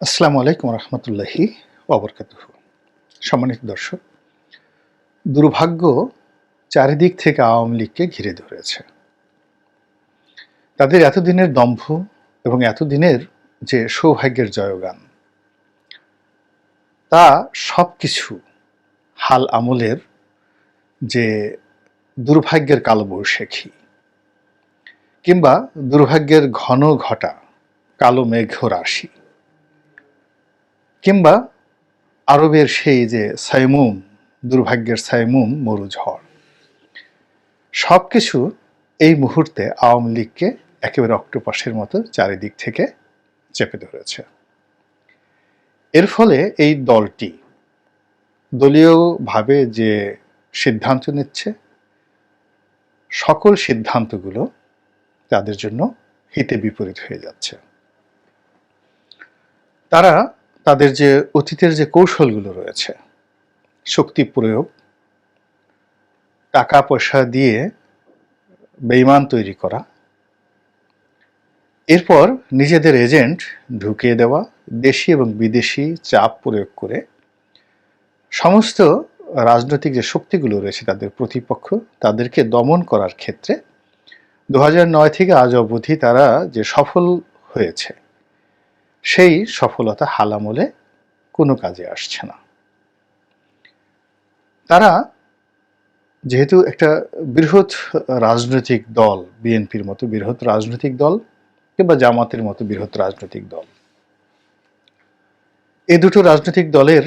আসসালামু আলাইকুম রহমতুল্লাহি অবরকাত সম্মানিত দর্শক, দুর্ভাগ্য চারিদিক থেকে আওয়ামী লীগকে ঘিরে ধরেছে। তাদের এতদিনের দম্ভ এবং এতদিনের যে সৌভাগ্যের জয়গান, তা সব কিছু হাল আমলের যে দুর্ভাগ্যের কালবৈশাখী কিংবা দুর্ভাগ্যের ঘন ঘটা কালো মেঘ রাশি কিংবা আরবের সেই যে সাইমুম, দুর্ভাগ্যের সাইমুম মরুঝড় সব কিছু এই মুহূর্তে আওয়ামী লীগকে একেবারে অক্টোপাসের মতো চারিদিক থেকে চেপে ধরেছে। এর ফলে এই দলটি দলীয়ভাবে যে সিদ্ধান্ত নিচ্ছে, সকল সিদ্ধান্তগুলো তাদের জন্য হিতে বিপরীত হয়ে যাচ্ছে। তারা তাদের যে অতীতের যে কৌশলগুলো রয়েছে, শক্তি প্রয়োগ, টাকা পয়সা দিয়ে বেইমান তৈরি করা, এরপর নিজেদের এজেন্ট ঢুকিয়ে দেওয়া, দেশি এবং বিদেশি চাপ প্রয়োগ করে, সমস্ত রাজনৈতিক যে শক্তিগুলো রয়েছে তাদের প্রতিপক্ষ, তাদেরকে দমন করার ক্ষেত্রে দু থেকে আজ অবধি তারা যে সফল হয়েছে সেই সফলতা হালামলে কোনো কাজে আসছে না। তারা যেহেতু একটা বৃহৎ রাজনৈতিক দল, বিএনপির মতো বৃহৎ রাজনৈতিক দল কিংবা জামাতের মতো বৃহৎ রাজনৈতিক দল, এ দুটো রাজনৈতিক দলের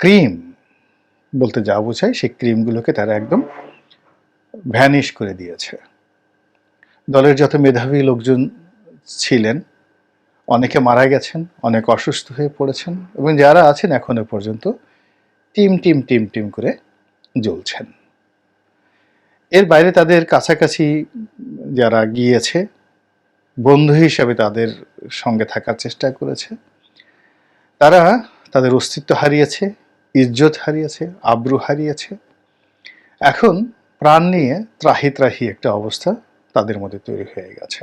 ক্রিম বলতে যা বোঝায় সেই ক্রিমগুলোকে তারা একদম ভ্যানিশ করে দিয়েছে। দলের যত মেধাবী লোকজন ছিলেন অনেকে মারা গেছেন, অনেক অসুস্থ হয়ে পড়েছেন এবং যারা আছেন এখনও পর্যন্ত টিম টিম টিম টিম করে জ্বলছেন। এর বাইরে তাদের কাছাকাছি যারা গিয়েছে, বন্ধু হিসাবে তাদের সঙ্গে থাকার চেষ্টা করেছে। তারা তাদের অস্তিত্ব হারিয়েছে, ইজ্জত হারিয়েছে, আব্রু হারিয়েছে। এখন প্রাণ নিয়ে ত্রাহি ত্রাহি একটা অবস্থা তাদের মধ্যে তৈরি হয়ে গেছে।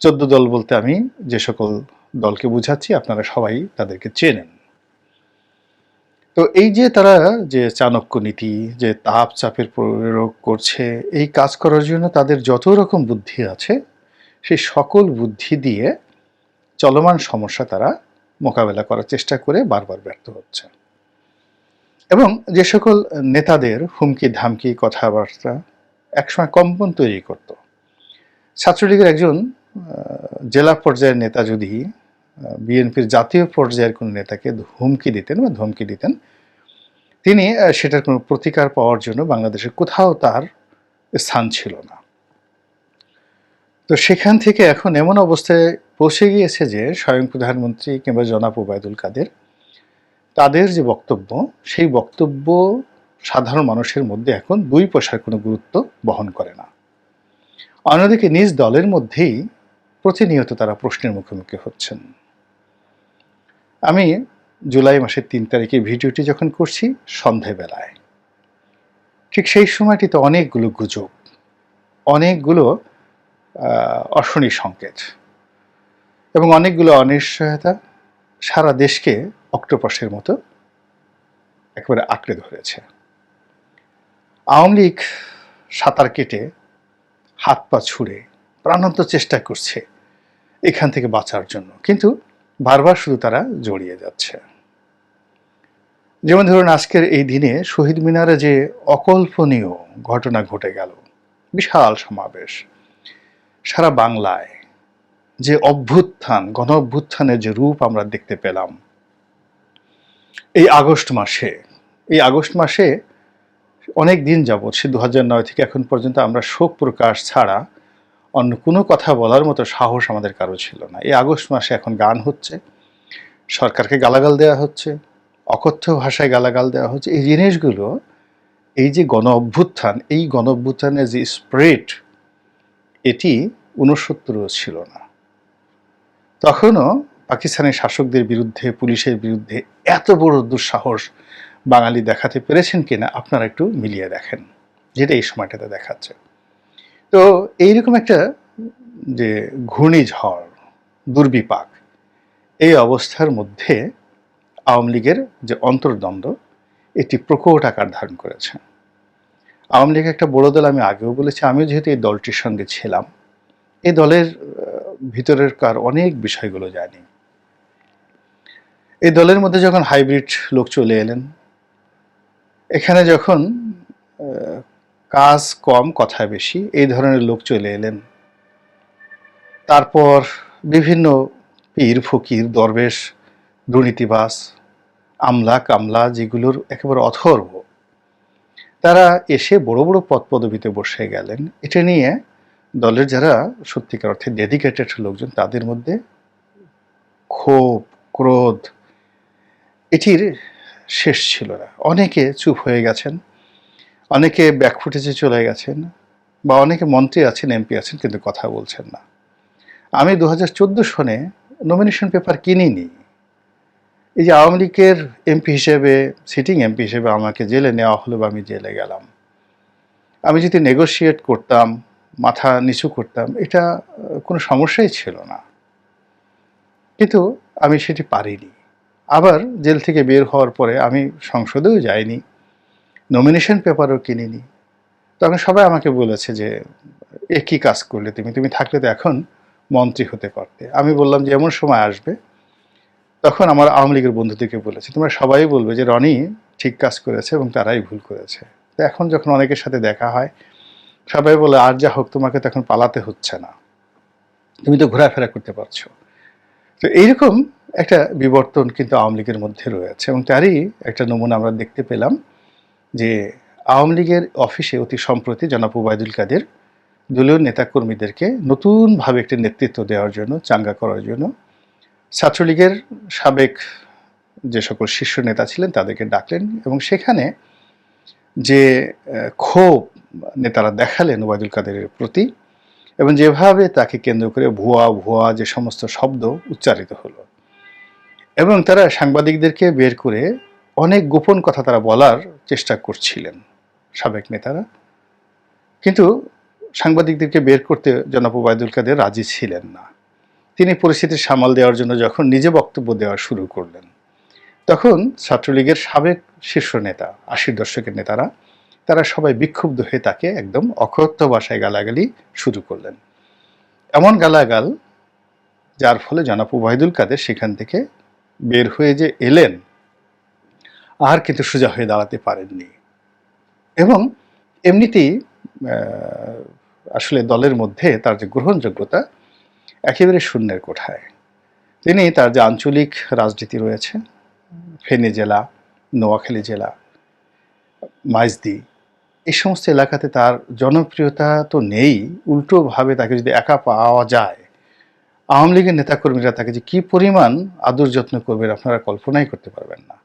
চোদ্দ দল বলতে আমি যে সকল দলকে বুঝাচ্ছি, আপনারা সবাই তাদেরকে চেনেন। তো এই যে তারা যে চাণক্য নীতি, যে তাপ চাপের প্রয়োগ করছে, এই কাজ করার জন্য তাদের যত রকম বুদ্ধি আছে সেই সকল বুদ্ধি দিয়ে চলমান সমস্যা তারা মোকাবেলা করার চেষ্টা করে বারবার ব্যর্থ হচ্ছে। এবং যে সকল নেতাদের হুমকি ধামকি কথাবার্তা একসময় কম্পন তৈরি করত। ছাত্রলীগের একজন জেলা পর্যায়ের নেতা যদি বিএনপির জাতীয় পর্যায়ের কোনো নেতাকে হুমকি দিতেন বা ধমকি দিতেন, তিনি সেটার কোনো প্রতিকার পাওয়ার জন্য বাংলাদেশের কোথাও তার স্থান ছিল না। তো সেখান থেকে এখন এমন অবস্থায় পৌঁছে গিয়েছে যে স্বয়ং প্রধানমন্ত্রী কিংবা জনাব ওবায়দুল কাদের, তাদের যে বক্তব্য, সেই বক্তব্য সাধারণ মানুষের মধ্যে এখন দুই পয়সার কোনো গুরুত্ব বহন করে না। অন্যদিকে নিজ দলের মধ্যেই প্রতিনিয়ত তারা প্রশ্নের মুখোমুখি হচ্ছেন। আমি জুলাই মাসের তিন তারিখে ভিডিওটি যখন করছি সন্ধেবেলায়, ঠিক সেই সময়টিতে অনেকগুলো গুজব, অনেকগুলো অশনি সংকেত এবং অনেকগুলো অনিশ্চয়তা সারা দেশকে অক্টোপাসের মতো একেবারে আঁকড়ে ধরেছে। আওয়ামী লীগ সাঁতার কেটে হাত পা ছুঁড়ে প্রাণান্ত চেষ্টা করছে এখান থেকে বাঁচার জন্য। কিন্তু বারবার শুধু তারা জড়িয়ে যাচ্ছে। যেমন ধরুন আজকের এই দিনে শহীদ মিনারে যে অকল্পনীয় ঘটনা ঘটে গেল, বিশাল সমাবেশ। সারা বাংলায় যে অভ্যুত্থান গণ অভ্যুত্থানের যে রূপ আমরা দেখতে পেলাম, এই আগস্ট মাসে, এই আগস্ট মাসে অনেক দিন যাবৎ, সে দু নয় থেকে এখন পর্যন্ত আমরা শোক প্রকাশ ছাড়া অন্য কোনো কথা বলার মতো সাহস আমাদের কারও ছিল না। এই আগস্ট মাসে এখন গান হচ্ছে, সরকারকে গালাগাল দেওয়া হচ্ছে, অকথ্য ভাষায় গালাগাল দেওয়া হচ্ছে। এই জিনিসগুলো, এই যে গণ অভ্যুত্থান, এই গণ অভ্যুত্থানের যে স্প্রিট এটি উনসত্তরও ছিল না। তখনও পাকিস্তানের শাসকদের বিরুদ্ধে, পুলিশের বিরুদ্ধে এত বড় দুঃসাহস বাঙালি দেখাতে পেরেছেন কিনা, আপনারা একটু মিলিয়ে দেখেন, যেটা এই সময়টাতে দেখাচ্ছে। তো এইরকম একটা যে ঘূর্ণিঝড়, দুর্বিপাক, এই অবস্থার মধ্যে আওয়ামী লীগের যে অন্তর্দ্বন্দ্ব, এটি প্রকট আকার ধারণ করেছে। আওয়ামী লীগ একটা বড় দল আমি আগেও বলেছি, আমিও যেহেতু এই দলটির সঙ্গে ছিলাম, এই দলের ভিতরের কার অনেক বিষয়গুলো জানি। এই দলের মধ্যে যখন হাইব্রিড লোক চলে এলেন, এখানে যখন কাজ কম কথা বেশি, এই ধরনের লোক চলে এলেন। তারপর বিভিন্ন পীর, ফকির, দরবেশ দুর্নীতিবাস আমলা, কামলা, যেগুলোর একেবারে অথর্ব, তারা এসে বড় বড় পদ পদবিতে বসে গেলেন। এটা নিয়ে দলের যারা সত্যিকার অর্থে ডেডিকেটেড লোকজন, তাদের মধ্যে ক্ষোভ, ক্রোধ, এটির শেষ ছিল না। অনেকে চুপ হয়ে গেছেন। অনেকে ব্যাক ব্যাকফুটেজে চলে গেছেন বা অনেকে মন্ত্রী আছেন এমপি আছেন, কিন্তু কথা বলছেন না। আমি দু হাজার চোদ্দ সনে নমিনেশন পেপার কিনিনি। এই যে আওয়ামী লীগের এমপি হিসেবে সিটিং এমপি হিসেবে আমাকে জেলে নেওয়া হলো বা আমি জেলে গেলাম। আমি যদি নেগোশিয়েট করতাম, মাথা নিচু করতাম, এটা কোনো সমস্যাই ছিল না। কিন্তু আমি সেটি পারিনি। আবার জেল থেকে বের হওয়ার পরে আমি সংসদেও যাইনি। নমিনেশন পেপারও কিনিনি। তখন সবাই আমাকে বলেছে যে, এ কাজ করলে তুমি? তুমি থাকলে তো এখন মন্ত্রী হতে পারতে। আমি বললাম যে, এমন সময় আসবে। তখন আমার আওয়ামী লীগের বন্ধুদেরকে বলেছে, তোমরা সবাই বলবে যে, রনি ঠিক কাজ করেছে এবং তারাই ভুল করেছে। তো এখন যখন অনেকের সাথে দেখা হয়, সবাই বলে, আর যা হোক, তোমাকে তখন পালাতে হচ্ছে না। তুমি তো ঘোরাফেরা করতে পারছ। তো এইরকম একটা বিবর্তন কিন্তু আওয়ামী লীগের মধ্যে রয়েছে এবং তারই একটা নমুনা আমরা দেখতে পেলাম। যে আওয়ামী লীগের অফিসে অতি সম্প্রতি জনাব ওবায়দুল কাদের দলীয় নেতাকর্মীদেরকে নতুনভাবে একটি নেতৃত্ব দেওয়ার জন্য, চাঙ্গা করার জন্য ছাত্রলীগের সাবেক যে সকল শীর্ষ নেতা ছিলেন তাদেরকে ডাকলেন এবং সেখানে যে ক্ষোভ নেতারা দেখালেন ওবায়দুল কাদেরের প্রতি এবং যেভাবে তাকে কেন্দ্র করে ভুয়া ভুয়া যে সমস্ত শব্দ উচ্চারিত হলো এবং তারা সাংবাদিকদেরকে বের করে অনেক গোপন কথা তারা বলার চেষ্টা করছিলেন সাবেক নেতারা। কিন্তু সাংবাদিকদেরকে বের করতে জনাব ওবায়দুল কাদের রাজি ছিলেন না। তিনি পরিস্থিতি সামাল দেওয়ার জন্য যখন নিজে বক্তব্য দেওয়া শুরু করলেন, তখন ছাত্রলীগের সাবেক শীর্ষ নেতা, আশির দশকের নেতারা, তারা সবাই বিক্ষুব্ধ হয়ে তাকে একদম অকথ্য ভাষায় গালাগালি শুরু করলেন। এমন গালাগাল যার ফলে জনাব ওবায়দুল কাদের সেখান থেকে বের হয়ে যে এলেন আর কিন্তু সোজা হয়ে দাঁড়াতে পারেননি। এবং এমনিতেই আসলে দলের মধ্যে তার যে গ্রহণযোগ্যতা একেবারে শূন্যের কোঠায়। তিনি তার যে আঞ্চলিক রাজনীতি রয়েছে, ফেনী জেলা, নোয়াখালী জেলা, মাইজদি, এই সমস্ত এলাকাতে তার জনপ্রিয়তা তো নেই উল্টোভাবে তাকে যদি একা পাওয়া যায়, আওয়ামী লীগের নেতাকর্মীরা তাকে যে কী পরিমাণ আদর যত্ন করবেন আপনারা কল্পনাই করতে পারবেন না।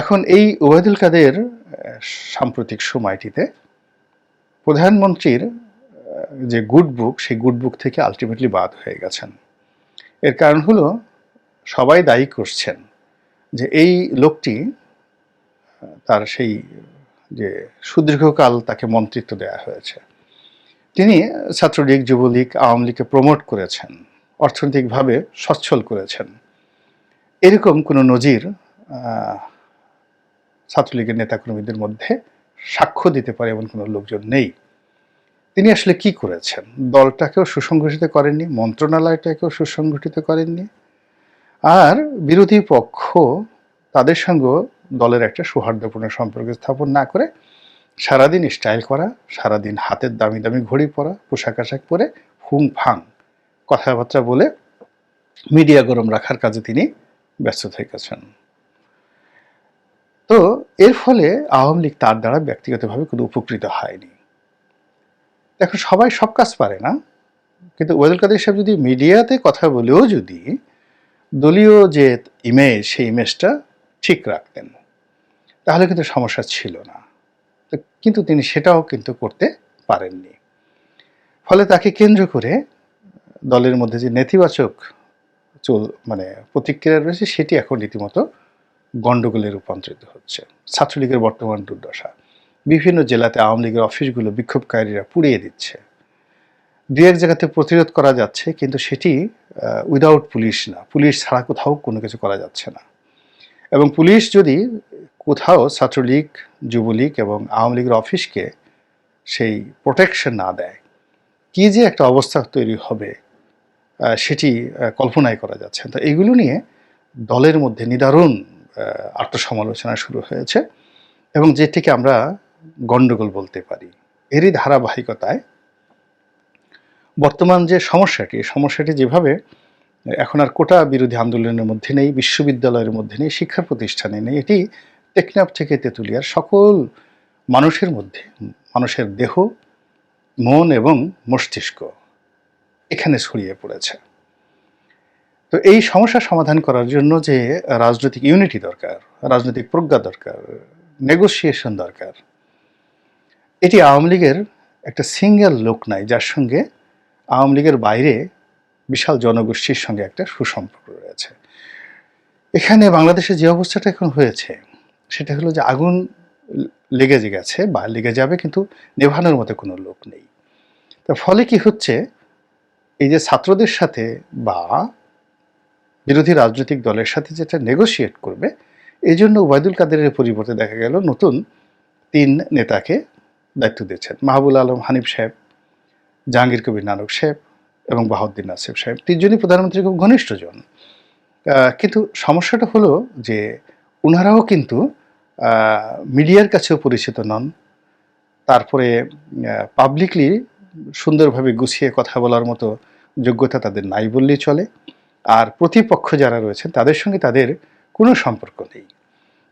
এখন এই ওবায়দুল কাদের সাম্প্রতিক সময়টিতে প্রধানমন্ত্রীর যে গুড বুক সেই গুড বুক থেকে আলটিমেটলি বাদ হয়ে গেছেন। এর কারণ হলো, সবাই দায়ী করছেন যে এই লোকটি তার সেই যে সুদীর্ঘকাল তাকে মন্ত্রিত্ব দেওয়া হয়েছে। তিনি ছাত্রলীগ, যুবলীগ, আওয়ামী লীগকে প্রমোট করেছেন, অর্থনৈতিকভাবে সচ্ছল করেছেন। এরকম কোনো নজির ছাত্রলীগের নেতাকর্মীদের মধ্যে সাক্ষ্য দিতে পারে এমন কোনো লোকজন নেই। তিনি আসলে কি করেছেন? দলটাকেও সুসংগঠিত করেননি, মন্ত্রণালয়টাকেও সুসংগঠিত করেননি। আর বিরোধী পক্ষ তাদের সঙ্গেও দলের একটা সৌহার্দ্যপূর্ণ সম্পর্ক স্থাপন না করে সারাদিন স্টাইল করা, সারাদিন হাতের দামি দামি ঘড়ি পরা, পোশাক আশাক পরে হুং ফাং কথাবার্তা বলে মিডিয়া গরম রাখার কাজে তিনি ব্যস্ত থেকেছেন তো এর ফলে আওয়ামী লীগ তার দ্বারা ব্যক্তিগতভাবে কোনো উপকৃত হয়নি। এখন সবাই সব কাজ পারে না, কিন্তু ওয়েদুল কাদের সাহেব যদি মিডিয়াতে কথা বলেও যদি দলীয় যে ইমেজ সেই ইমেজটা ঠিক রাখতেন, তাহলে কিন্তু সমস্যা ছিল না। কিন্তু তিনি সেটাও কিন্তু করতে পারেননি। ফলে তাকে কেন্দ্র করে দলের মধ্যে যে নেতিবাচক মানে প্রতিক্রিয়া রয়েছে, সেটি এখন রীতিমতো গণ্ডগোলে রূপান্তরিত হচ্ছে। ছাত্রলীগের বর্তমান দুর্দশা। বিভিন্ন জেলাতে আওয়ামী লীগের অফিসগুলো বিক্ষোভকারীরা পুড়িয়ে দিচ্ছে। দু এক জায়গাতে প্রতিরোধ করা যাচ্ছে কিন্তু সেটি উইদাউট পুলিশ না। পুলিশ ছাড়া কোথাও কোনো কিছু করা যাচ্ছে না। এবং পুলিশ যদি কোথাও ছাত্রলীগ যুবলীগ এবং আওয়ামী লীগের অফিসকে সেই প্রোটেকশন না দেয় কী যে একটা অবস্থা তৈরি হবে সেটি আহ, কল্পনাই করা যাচ্ছে তো এগুলো নিয়ে দলের মধ্যে নিদারুণ আত্মসমালোচনা শুরু হয়েছে এবং যেটিকে আমরা গণ্ডগোল বলতে পারি। এরই ধারাবাহিকতায় বর্তমান যে সমস্যাটি সমস্যাটি যেভাবে এখন আর কোটা বিরোধী আন্দোলনের মধ্যে নেই, বিশ্ববিদ্যালয়ের মধ্যে নেই, শিক্ষা প্রতিষ্ঠানে নেই, এটি টেকনাফ থেকে তেঁতুলিয়ার সকল মানুষের মধ্যে, মানুষের দেহ, মন এবং মস্তিষ্ক এখানে ছড়িয়ে পড়েছে। তো এই সমস্যা সমাধান করার জন্য যে রাজনৈতিক ইউনিটি দরকার, রাজনৈতিক প্রজ্ঞা দরকার নেগোসিয়েশন দরকার, এটি আওয়ামী লীগের একটা সিঙ্গেল লোক নাই, যার সঙ্গে আওয়ামী লীগের বাইরে বিশাল জনগোষ্ঠীর সঙ্গে একটা সুসম্পর্ক রয়েছে। এখানে বাংলাদেশে যে অবস্থাটা এখন হয়েছে, সেটা হলো যে আগুন লেগে যে গেছে বা লেগে যাবে, কিন্তু নেভানোর মতো কোনো লোক নেই। তার ফলে কি হচ্ছে? এই যে ছাত্রদের সাথে বা বিরোধী রাজনৈতিক দলের সাথে যেটা নেগোশিয়েট করবে এই জন্য ওবায়দুল কাদেরের পরিবর্তে দেখা গেল নতুন তিন নেতাকে দায়িত্ব দিয়েছেন। মাহবুল আলম, হানিফ সাহেব, জাহাঙ্গীর কবির নানক সাহেব এবং বাহাউদ্দিন নাসিব সাহেব। তিনজনই প্রধানমন্ত্রী খুব ঘনিষ্ঠজন। কিন্তু সমস্যাটা হলো যে ওনারাও কিন্তু মিডিয়ার কাছেও পরিচিত নন। তারপরে পাবলিকলি সুন্দরভাবে গুছিয়ে কথা বলার মতো যোগ্যতা তাদের নাই বললেই চলে। আর প্রতিপক্ষ যারা রয়েছেন, তাদের সঙ্গে তাদের কোনো সম্পর্ক নেই।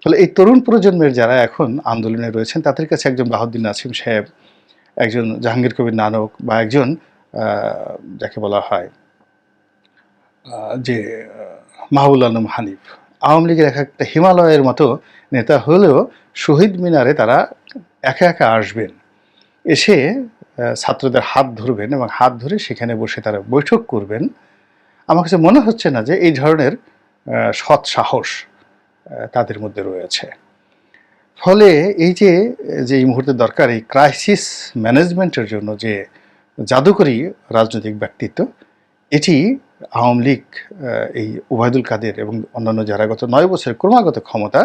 ফলে এই তরুণ প্রজন্মের যারা এখন আন্দোলনে রয়েছেন, তাদের কাছে একজন বাহাউদ্দিন নাসিম সাহেব, একজন জাহাঙ্গীর কবির নানক বা একজন যাকে বলা হয় যে মাহবুল আলম হানিফ। আওয়ামী লীগের এক একটা হিমালয়ের মতো নেতা হলেও শহীদ মিনারে তারা একা একা আসবেন। এসে ছাত্রদের হাত ধরবেন এবং হাত ধরে সেখানে বসে তারা বৈঠক করবেন। আমার কাছে মনে হচ্ছে না যে এই ধরনের সৎ সাহস তাদের মধ্যে রয়েছে। ফলে এই যে যে এই মুহূর্তে দরকার, এই ক্রাইসিস ম্যানেজমেন্টের জন্য যে জাদুকরী রাজনৈতিক ব্যক্তিত্ব, এটি আওয়ামী লীগ এই ওবায়দুল কাদের এবং অন্যান্য যারা গত নয় বছরের ক্রমাগত ক্ষমতা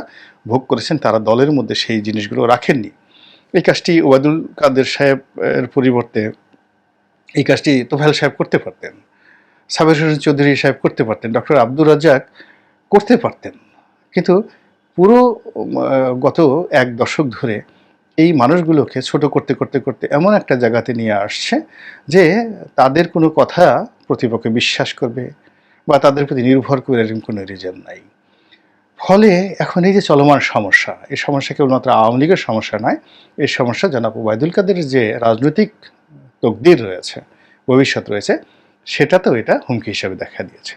ভোগ করেছেন, তারা দলের মধ্যে সেই জিনিসগুলো রাখেননি। এই কাজটি ওবায়দুল কাদের সাহেব এর পরিবর্তে, এই কাজটি তোফায়েল সাহেব করতে পারতেন। সাবের হোসেন চৌধুরী সাহেব করতে পারতেন, ডক্টর আব্দুর রাজ্জাক করতে পারতেন। কিন্তু পুরো গত এক দশক ধরে এই মানুষগুলোকে ছোট করতে করতে করতে এমন একটা জায়গাতে নিয়ে আসছে যে তাদের কোনো কথা প্রতিপক্ষ বিশ্বাস করবে বা তাদের প্রতি নির্ভর করে এরকম কোনো রিজন নাই। ফলে এখন এই যে চলমান সমস্যা, এই সমস্যা কেবলমাত্র আওয়ামী লীগের সমস্যা নয়, এই সমস্যা জনাব ওবায়দুল কাদের যে রাজনৈতিক তকদির রয়েছে, ভবিষ্যৎ রয়েছে সেটাতেও এটা হুমকি হিসাবে দেখা দিয়েছে।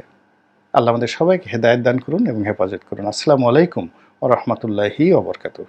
আল্লাহ আমাদের সবাইকে হেদায়ত দান করুন এবং হেফাজত করুন। আসসালামু আলাইকুম ও রহমতুল্লাহি ওবরকাতুহ